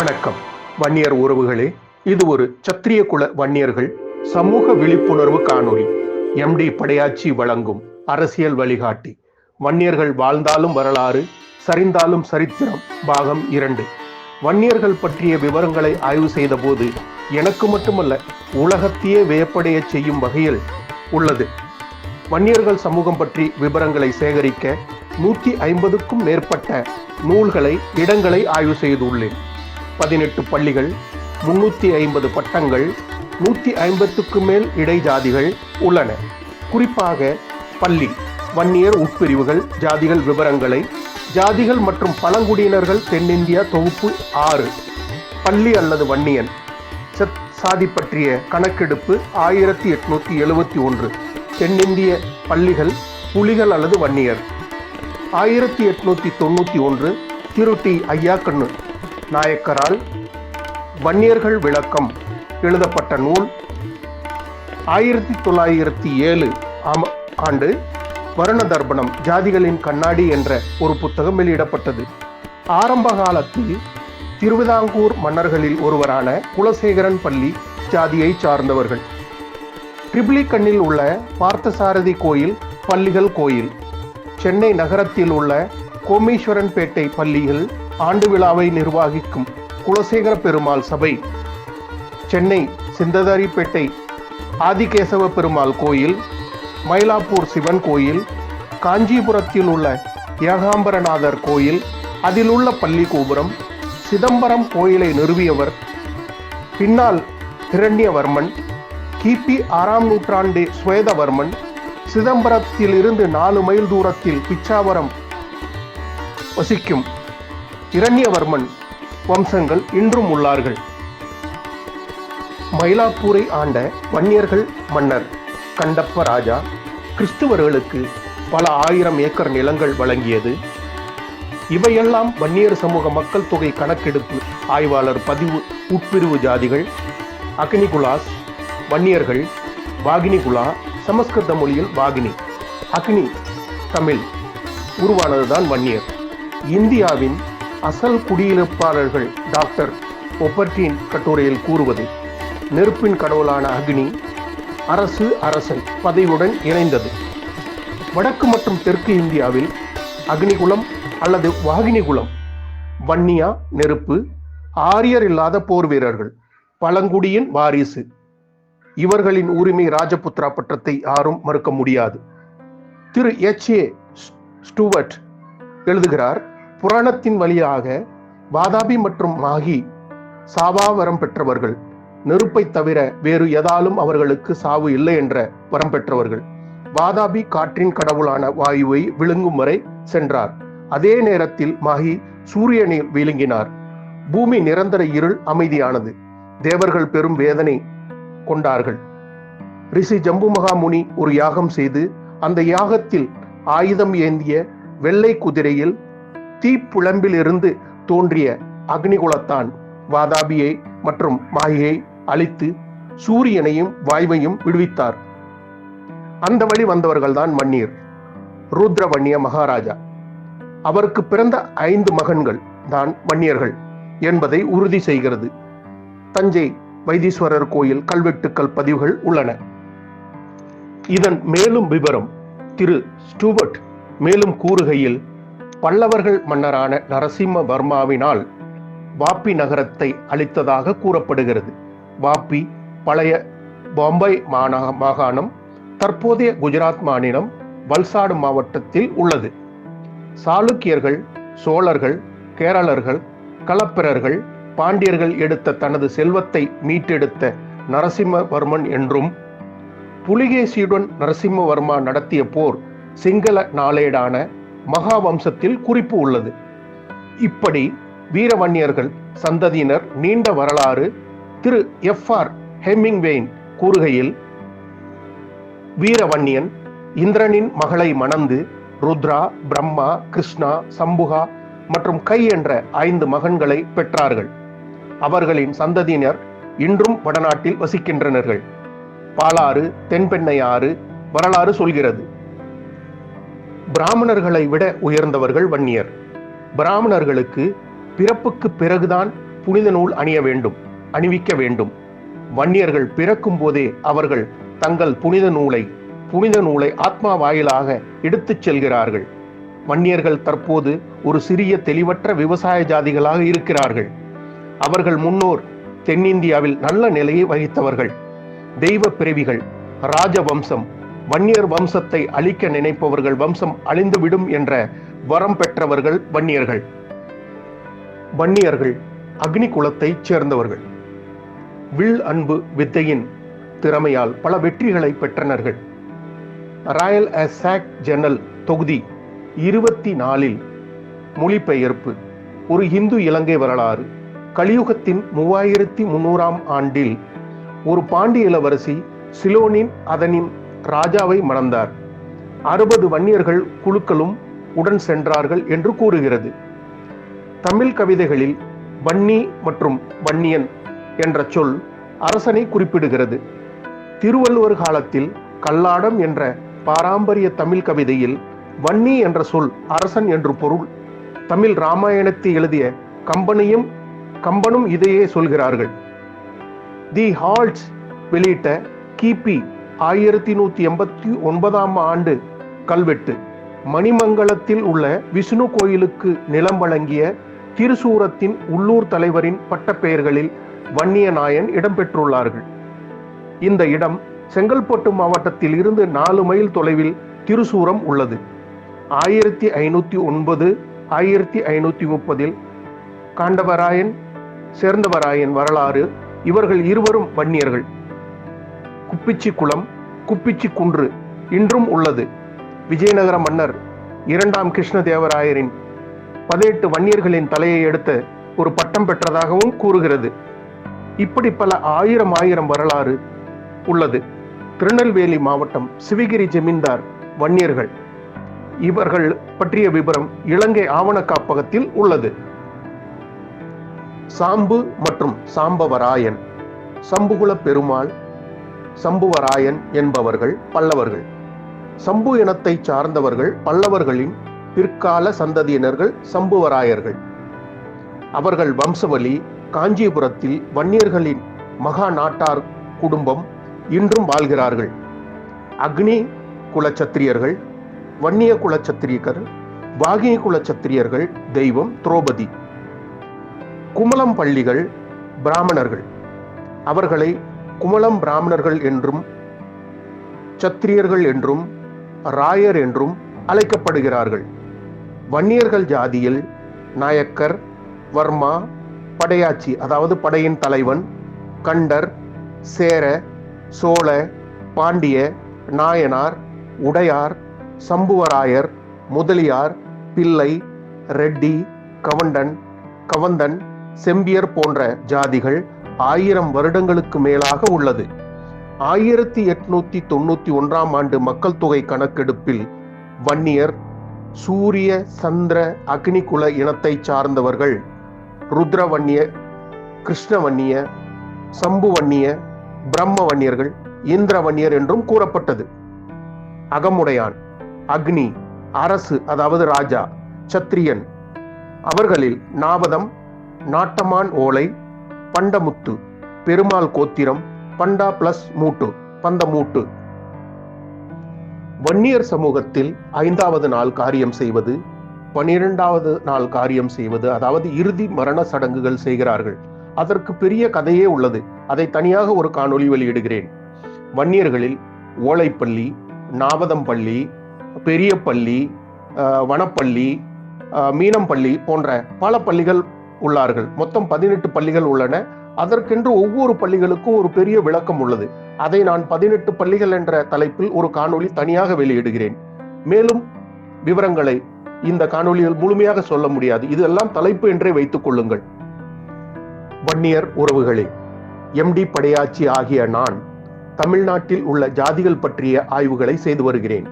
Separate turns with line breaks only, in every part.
வணக்கம். வன்னியர் உறவுகளே இது ஒரு சத்திரிய குல வன்னியர்கள் சமூக விழிப்புணர்வு காணொளி. எம்டி படையாச்சி வழங்கும் அரசியல் வழிகாட்டி. வன்னியர்கள் வாழ்ந்தாலும் வரலாறு சரிந்தாலும் சரித்திரம் பாகம் இரண்டு. வன்னியர்கள் பற்றிய விவரங்களை ஆய்வு செய்த போது எனக்கு மட்டுமல்ல உலகத்தையே வியப்படைய செய்யும் வகையில் உள்ளது. வன்னியர்கள் சமூகம் பற்றி விவரங்களை சேகரிக்க நூற்றி ஐம்பதுக்கும் மேற்பட்ட நூல்களை இடங்களை ஆய்வு செய்துள்ளேன். பதினெட்டு பள்ளிகள் முன்னூற்றி ஐம்பது பட்டங்கள் நூற்றி ஐம்பத்துக்கு மேல் இடைஜாதிகள் உள்ளன. குறிப்பாக பள்ளி வன்னியர் உட்பிரிவுகள் ஜாதிகள் விவரங்களை ஜாதிகள் மற்றும் பழங்குடியினர்கள் தென்னிந்தியா தொகுப்பு ஆறு பள்ளி அல்லது வன்னியன் சத் சாதி பற்றிய கணக்கெடுப்பு ஆயிரத்தி எட்நூத்தி எழுவத்தி ஒன்று தென்னிந்திய பள்ளிகள் புலிகள் அல்லது வன்னியர். ஆயிரத்தி எட்நூத்தி தொண்ணூத்தி ஒன்று திருட்டி ஐயாக்கண்ணு நாயக்கரால் வன்னியர்கள் விளக்கம் எழுதப்பட்ட நூல் ஆயிரத்தி தொள்ளாயிரத்தி ஏழு ஆம் ஆண்டு வருண தர்ப்பணம் ஜாதிகளின் கண்ணாடி என்ற ஒரு புத்தகம் வெளியிடப்பட்டது. ஆரம்ப காலத்தில் திருவிதாங்கூர் மன்னர்களில் ஒருவரான குலசேகரன் பள்ளி ஜாதியை சார்ந்தவர்கள். ட்ரிபிளிகண்ணில் உள்ள பார்த்தசாரதி கோயில் பள்ளிகள் கோயில். சென்னை நகரத்தில் உள்ள கோமீஸ்வரன்பேட்டை பள்ளியில் ஆண்டு விழாவை நிர்வகிக்கும் குலசேகர பெருமாள் சபை. சென்னை சிந்ததாரிப்பேட்டை ஆதிகேசவ பெருமாள் கோயில் மயிலாப்பூர் சிவன் கோயில் காஞ்சிபுரத்தில் உள்ள ஏகாம்பரநாதர் கோயில் அதில் உள்ள பள்ளி கோபுரம் சிதம்பரம் கோயிலை நிறுவியவர் பின்னால் திரண்யவர்மன் கிபி ஆறாம் நூற்றாண்டு சுவேதவர்மன் சிதம்பரத்தில் இருந்து நாலு மைல் தூரத்தில் பிச்சாவரம் வசிக்கும் இரண்யவர்மன் வம்சங்கள் இன்றும் உள்ளார்கள். மயிலாப்பூரை ஆண்ட வன்னியர்கள் மன்னர் கண்டப்ப ராஜா கிறிஸ்துவர்களுக்கு பல ஆயிரம் ஏக்கர் நிலங்கள் வழங்கியது. இவையெல்லாம் வன்னியர் சமூக மக்கள் தொகை கணக்கெடுப்பு ஆய்வாளர் பதிவு உட்பிரிவு ஜாதிகள் அக்னிகுலாஸ் வன்னியர்கள் வாகினிகுலா சமஸ்கிருத மொழியில் வாகினி அக்னி தமிழ் உருவானதுதான் வன்னியர். இந்தியாவின் அசல் குடியிருப்பாளர்கள் டாக்டர் ஒப்பர்டின் கட்டுரையில் கூறுவது நெருப்பின் கடவுளான அக்னி அரசு அரசன் பதவியுடன் இணைந்தது. வடக்கு மற்றும் தெற்கு இந்தியாவில் அக்னிகுலம் அல்லது வாகினிகுலம் வன்னியா நெருப்பு ஆரியர் இல்லாத போர் வீரர்கள் பழங்குடியின் வாரிசு. இவர்களின் உரிமை ராஜபுத்ரா பட்டத்தை யாரும் மறுக்க முடியாது. திரு எச் ஏ ஸ்டூவர்ட் எழுதுகிறார் புராணத்தின் வழியாக வாதாபி மற்றும் மாகி சாவாவரம் பெற்றவர்கள். நெருப்பை தவிர வேறு எதாலும் அவர்களுக்கு சாவு இல்லை என்ற வரம் பெற்றவர்கள். வாதாபி காற்றின் கடவுளான வாயுவை விழுங்கும் வரை சென்றார். அதே நேரத்தில் மாகி சூரியனை விழுங்கினார். பூமி நிரந்தர இருள் அமைதியானது. தேவர்கள் பெரும் வேதனை கொண்டார்கள். ரிஷி ஜம்பு மகாமுனி ஒரு யாகம் செய்து அந்த யாகத்தில் ஆயுதம் ஏந்திய வெள்ளை குதிரையில் தீப்புழம்பிலிருந்து தோன்றிய அக்னிகுலத்தான் வாதாபியை மற்றும் மாயை அழித்து சூரியனையும் வாய்வையும் விடுவித்தார். அந்த வழி வந்தவர்கள்தான் மன்னீர் ருத்ரவன்னிய மகாராஜா. அவருக்கு பிறந்த ஐந்து மகன்கள் தான் வன்னியர்கள் என்பதை உறுதி செய்கிறது. தஞ்சை வைத்தீஸ்வரர் கோயில் கல்வெட்டுக்கள் பதிவுகள் உள்ளன. இதன் மேலும் விவரம் திரு ஸ்டூவர்ட் மேலும் கூறுகையில் பல்லவர்கள் மன்னரான நரசிம்மவர்மாவினால் வாப்பி நகரத்தை அளித்ததாக கூறப்படுகிறது. வாப்பி பழைய பாம்பே மாநா மாகாணம் தற்போதைய குஜராத் மாநிலம் வல்சாடு மாவட்டத்தில் உள்ளது. சாளுக்கியர்கள் சோழர்கள் கேரளர்கள் களப்பிரர்கள் பாண்டியர்கள் எடுத்த தனது செல்வத்தை மீட்டெடுத்த நரசிம்மவர்மன் என்றும் புலிகேசியுடன் நரசிம்மவர்மா நடத்திய போர் சிங்கள நாளேடான மகாவம்சத்தில் குறிப்பு உள்ளது. இப்படி வீரவன்னியர்கள் சந்ததியினர் நீண்ட வரலாறு திரு. எஃப். ஆர். ஹெமிங்வேயின் கூறுகையில் வீரவன்னியன் இந்திரனின் மகளை மணந்து ருத்ரா பிரம்மா கிருஷ்ணா சம்புகா மற்றும் கை என்ற ஐந்து மகன்களை பெற்றார்கள். அவர்களின் சந்ததியினர் இன்றும் வடநாட்டில் வசிக்கின்றனர்கள். பாலாறு தென்பெண்ணை ஆறு வரலாறு சொல்கிறது. பிராமணர்களை விட உயர்ந்தவர்கள் வன்னியர். பிராமணர்களுக்கு பிறப்புக்கு பிறகுதான் புனித நூல் அணிய வேண்டும் அணிவிக்க வேண்டும். வன்னியர்கள் பிறக்கும் போதே அவர்கள் தங்கள் புனித நூலை புனித நூலை ஆத்மா வாயிலாக எடுத்துச் செல்கிறார்கள். வன்னியர்கள் தற்போது ஒரு சிறிய தெளிவற்ற விவசாய ஜாதிகளாக இருக்கிறார்கள். அவர்கள் முன்னோர் தென்னிந்தியாவில் நல்ல நிலையை வகித்தவர்கள். தெய்வ பிறவிகள் ராஜவம்சம் வன்னியர் வம்சத்தை அழிக்க நினைப்பவர்கள் வம்சம் அழிந்துவிடும் என்ற வரம் பெற்றவர்கள் வன்னியர்கள். வன்னியர்கள் அக்னி குலத்தைச் சேர்ந்தவர்கள். வில் அன்பு வித்தையின் திறமையால் பல வெற்றிகளை பெற்றனர்கள். ராயல் அசாக் ஜெனரல் தொகுதி இருபத்தி நாலில் மொழிபெயர்ப்பு. ஒரு இந்து இலங்கை வரலாறு. கலியுகத்தின் மூவாயிரத்தி முன்னூறாம் ஆண்டில் ஒரு பாண்டிய இளவரசி சிலோனின் அதனின் ராஜாவை மணந்தார். அறுபது வன்னியர்கள் குழுக்களும் உடன் சென்றார்கள் என்று கூறுகிறது. தமிழ் கவிதைகளில் வன்னி மற்றும் வன்னியன் என்ற சொல் அரசனை குறிப்பிடுகிறது. திருவள்ளுவர் காலத்தில் கல்லாடம் என்ற பாரம்பரிய தமிழ் கவிதையில் வன்னி என்ற சொல் அரசன் என்று பொருள். தமிழ் ராமாயணத்தை எழுதிய கம்பனையும் கம்பனும் இதையே சொல்கிறார்கள். தி ஹால்ட்ஸ் வெளியிட்ட கிபி ஆயிரத்தி நூத்தி எண்பத்தி ஒன்பதாம் ஆண்டு கல்வெட்டு. மணிமங்கலத்தில் உள்ள விஷ்ணு கோயிலுக்கு நிலம் வழங்கிய திருசூரத்தின் உள்ளூர் தலைவரின் பட்டப்பெயர்களில் வன்னிய நாயன் இடம்பெற்றுள்ளார்கள். இந்த இடம் செங்கல்பட்டு மாவட்டத்தில் இருந்து நாலு மைல் தொலைவில் திருசூரம் உள்ளது. ஆயிரத்தி ஐநூத்தி ஒன்பது ஆயிரத்தி ஐநூத்தி முப்பதில் காண்டவராயன் சேர்ந்தவராயன் வரலாறு இவர்கள் இருவரும் வன்னியர்கள். குப்பிச்சி குளம் குப்பிச்சி குன்று இன்றும் உள்ளது. விஜயநகர மன்னர் இரண்டாம் கிருஷ்ணதேவராயரின் பதினெட்டு வன்னியர்களின் தலையை எடுத்த ஒரு பட்டம் பெற்றதாகவும் கூறுகிறது. இப்படி பல ஆயிரம் ஆயிரம் வரலாறு உள்ளது. திருநெல்வேலி மாவட்டம் சிவகிரி ஜமீன்தார் வன்னியர்கள். இவர்கள் பற்றிய விபரம் இலங்கை ஆவண காப்பகத்தில் உள்ளது. சாம்பு மற்றும் சாம்பவராயன் சம்புகுல பெருமாள் சம்புவராயன் என்பவர்கள் பல்லவர்கள். சம்பு இனத்தை சார்ந்தவர்கள் பல்லவர்களின் பிற்கால சந்ததியினர்கள் சம்புவராயர்கள். அவர்கள் வம்சவழி காஞ்சிபுரத்தில் வன்னியர்களின் மகா நாட்டார் குடும்பம் இன்றும் வாழ்கிறார்கள். அக்னி குலச்சத்திரியர்கள் வன்னிய குலச்சத்திரியர்கள் வாகினி குலச்சத்திரியர்கள் தெய்வம் திரௌபதி. குமலம் பள்ளிகள் பிராமணர்கள். அவர்களை குமலம் பிராமணர்கள் என்றும் சத்திரியர்கள் என்றும் ராயர் என்றும் அழைக்கப்படுகிறார்கள். வன்னியர்கள் ஜாதியில் நாயக்கர் வர்மா படையாச்சி அதாவது படையின் தலைவன் கண்டர் சேர சோழ பாண்டிய நாயனார் உடையார் சம்புவராயர் முதலியார் பிள்ளை ரெட்டி கவண்டன் கவந்தன் செம்பியர் போன்ற ஜாதிகள் ஆயிரம் வருடங்களுக்கு மேலாக உள்ளது. ஆயிரத்தி எட்நூத்தி தொண்ணூத்தி ஒன்றாம் ஆண்டு மக்கள் தொகை கணக்கெடுப்பில் வன்னியர் சூரிய சந்திர அக்னிகுல இனத்தை சார்ந்தவர்கள் ருத்ரவன்னிய கிருஷ்ணவன்னிய சம்புவன்னிய பிரம்ம வன்னியர்கள் இந்திரவன்னியர் என்றும் கூறப்பட்டது. அகமுடையான் அக்னி அரசு அதாவது ராஜா சத்திரியன் அவர்களில் நாவதம் நாட்டமான் ஓலை பண்டமுத்து பெருமாள் கோத்திரம் பண்டா பிளஸ் மூட்டு பந்தமூட்டு வன்னியர் சமூகத்தில் ஐந்தாவது நாள் காரியம் செய்வது பனிரெண்டாவது நாள் காரியம் செய்வது அதாவது இறுதி மரண சடங்குகள் செய்கிறார்கள். அதற்கு பெரிய கதையே உள்ளது. அதை தனியாக ஒரு காணொளி வெளியிடுகிறேன். வன்னியர்களில் ஓலைப்பள்ளி நாவதம்பள்ளி பெரிய பள்ளி அஹ், வனப்பள்ளி அஹ், மீனம்பள்ளி போன்ற பல பள்ளிகள் உள்ளார்கள். மொத்தம் பதினெட்டு பள்ளிகள் உள்ளன. அதற்கென்று ஒவ்வொரு பள்ளிகளுக்கும் ஒரு பெரிய விளக்கம் உள்ளது. அதை நான் பதினெட்டு பள்ளிகள் என்ற தலைப்பில் ஒரு காணொளி தனியாக வெளியிடுகிறேன். மேலும் விவரங்களை இந்த காணொளியில் முழுமையாக சொல்ல முடியாது. இதெல்லாம் தலைப்பு என்றே வைத்துக் கொள்ளுங்கள். வன்னியர் உறவுகளே எம்டி படையாச்சி ஆகிய நான் தமிழ்நாட்டில் உள்ள ஜாதிகள் பற்றிய ஆய்வுகளை செய்து வருகிறேன்.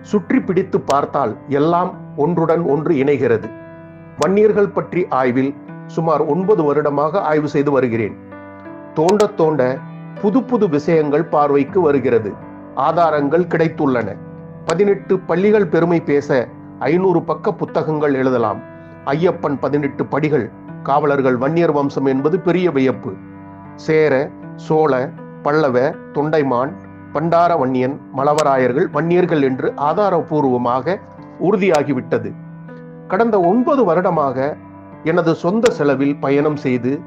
சுற்றி பிடித்து பார்த்தால் எல்லாம் ஒன்றுடன் ஒன்று இணைகிறது. வன்னியர்கள் பற்றி ஆய்வில் சுமார் ஒன்பது வருடமாக ஆய்வு செய்து வருகிறேன். தோண்ட தோண்ட புது புது விஷயங்கள் பார்வைக்கு வருகிறது. ஆதாரங்கள் கிடைத்துள்ளன. பதினெட்டு பள்ளிகள் பெருமை பேச ஐநூறு பக்க புத்தகங்கள் எழுதலாம். ஐயப்பன் பதினெட்டு படிகள் காவலர்கள் வன்னியர் வம்சம் என்பது பெரிய வியப்பு. சேர சோழ பல்லவ தொண்டைமான் பண்டார வன்னியன் மலவராயர்கள் வன்னியர்கள் என்று ஆதாரபூர்வமாக உறுதியாகிவிட்டது. கடந்த ஒன்பது வருடமாக எனது சொந்த செலவில் பயணம் செய்து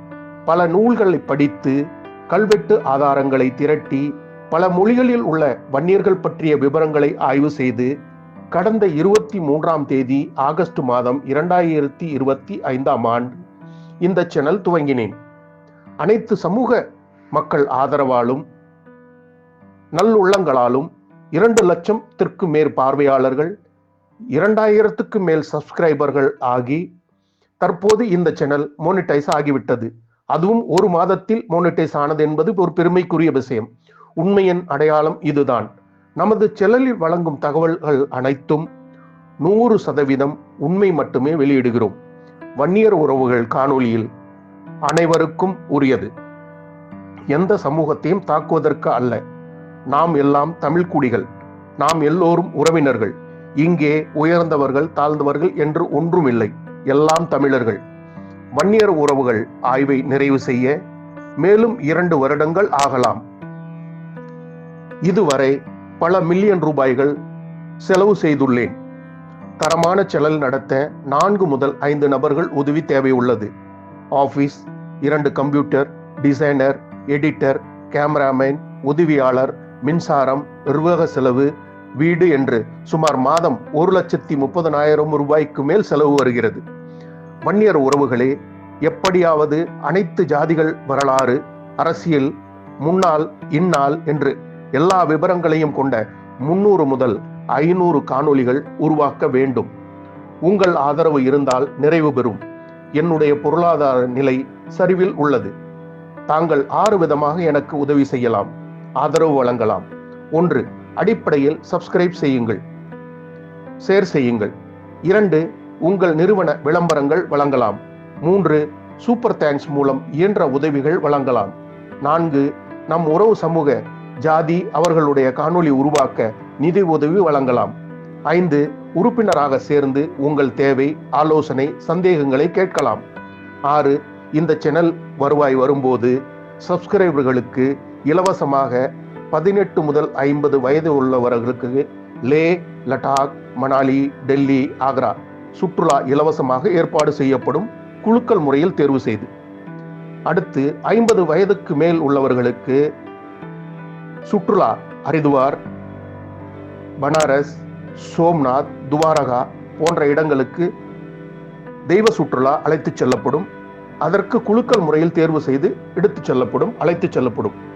பல நூல்களை படித்து கல்வெட்டு ஆதாரங்களை திரட்டி பல மொழிகளில் உள்ள வன்னியர்கள் பற்றிய விவரங்களை ஆய்வு செய்து கடந்த இருபத்தி மூன்றாம் தேதி ஆகஸ்ட் மாதம் இரண்டாயிரத்தி இருபத்தி ஐந்தாம் ஆண்டு இந்த சேனல் துவங்கினேன். அனைத்து சமூக மக்கள் ஆதரவாலும் நல்லுள்ளங்களாலும் இரண்டு லட்சத்திற்கு மேற் பார்வையாளர்கள் இரண்டாயிரத்துக்கு மேல் சப்ஸ்கிரைபர்கள் ஆகி தற்போது இந்த சேனல் மோனிட்டைஸ் ஆகிவிட்டது. அதுவும் ஒரு மாதத்தில் மோனிட்டைஸ் ஆனது என்பது ஒரு பெருமைக்குரிய விஷயம். உண்மையின் அடையாளம் இதுதான். நமது சேனலில் வழங்கும் தகவல்கள் அனைத்தும் நூறு சதவீதம் உண்மை மட்டுமே வெளியிடுகிறோம். வன்னியர் உறவுகள் காணொளியில் அனைவருக்கும் உரியது. எந்த சமூகத்தையும் தாக்குவதற்கு அல்ல. நாம் எல்லாம் தமிழ் குடிகள். நாம் எல்லோரும் உறவினர்கள். இங்கே உயர்ந்தவர்கள் தாழ்ந்தவர்கள் என்று ஒன்றுமில்லை. எல்லாம் தமிழர்கள். வன்னியர் உறவுகள் ஆய்வை நிறைவு செய்ய மேலும் இரண்டு வருடங்கள் ஆகலாம். இதுவரை பல மில்லியன் ரூபாய்கள் செலவு செய்துள்ளேன். தரமான செலல் நடத்த நான்கு முதல் ஐந்து நபர்கள் உதவி தேவை உள்ளது. ஆபீஸ் இரண்டு கம்ப்யூட்டர் டிசைனர் எடிட்டர் கேமராமேன் உதவியாளர் மின்சாரம் நிர்வாக செலவு வீடு என்று சுமார் மாதம் ஒரு லட்சத்தி முப்பதனாயிரம் ரூபாய்க்கு மேல் செலவு வருகிறது. வன்னியர் உறவுகளே எப்படியாவது அனைத்து ஜாதிகள் வரலாறு அரசியல் முன்னாள் இந்நாள் என்று எல்லா விவரங்களையும் கொண்ட முன்னூறு முதல் ஐநூறு காணொளிகள் உருவாக்க வேண்டும். உங்கள் ஆதரவு இருந்தால் நிறைவு பெறும். என்னுடைய பொருளாதார நிலை சரிவில் உள்ளது. தாங்கள் ஆறு விதமாக எனக்கு உதவி செய்யலாம். ஆதரவு வழங்கலாம். ஒன்று அடிப்படையில் சப்ஸ்கிரைப் செய்யுங்கள். ஷேர் செய்யுங்கள். இரண்டு உங்கள் நிறுவன விளம்பரங்கள் வழங்கலாம். மூன்று சூப்பர் தேங்க்ஸ் மூலம் இயன்ற உதவிகள் வழங்கலாம். நான்கு நம் உறவு சமூக ஜாதி அவர்களுடைய காணொளி உருவாக்க நிதி உதவி வழங்கலாம். ஐந்து உறுப்பினராக சேர்ந்து உங்கள் தேவை ஆலோசனை சந்தேகங்களை கேட்கலாம். ஆறு இந்த சேனல் வருவாய் வரும்போது சப்ஸ்கிரைபர்களுக்கு இலவசமாக பதினெட்டு முதல் ஐம்பது வயது உள்ளவர்களுக்கு லே லடாக் மணாலி டெல்லி ஆக்ரா சுற்றுலா இலவசமாக ஏற்பாடு செய்யப்படும் குழுக்கள் முறையில் தேர்வு செய்து. அடுத்து ஐம்பது வயதுக்கு மேல் உள்ளவர்களுக்கு சுற்றுலா ஹரிதுவார் பனாரஸ் சோம்நாத் துவாரகா போன்ற இடங்களுக்கு தெய்வ சுற்றுலா அழைத்துச் செல்லப்படும். அதற்கு குழுக்கள் முறையில் தேர்வு செய்து எடுத்துச் செல்லப்படும் அழைத்துச் செல்லப்படும்.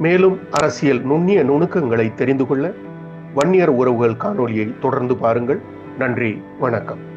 மேலும் அரசியல் நுண்ணிய நுணுக்கங்களை தெரிந்து கொள்ள வன்னியர் உறவுகள் காணொளியை தொடர்ந்து பாருங்கள். நன்றி வணக்கம்.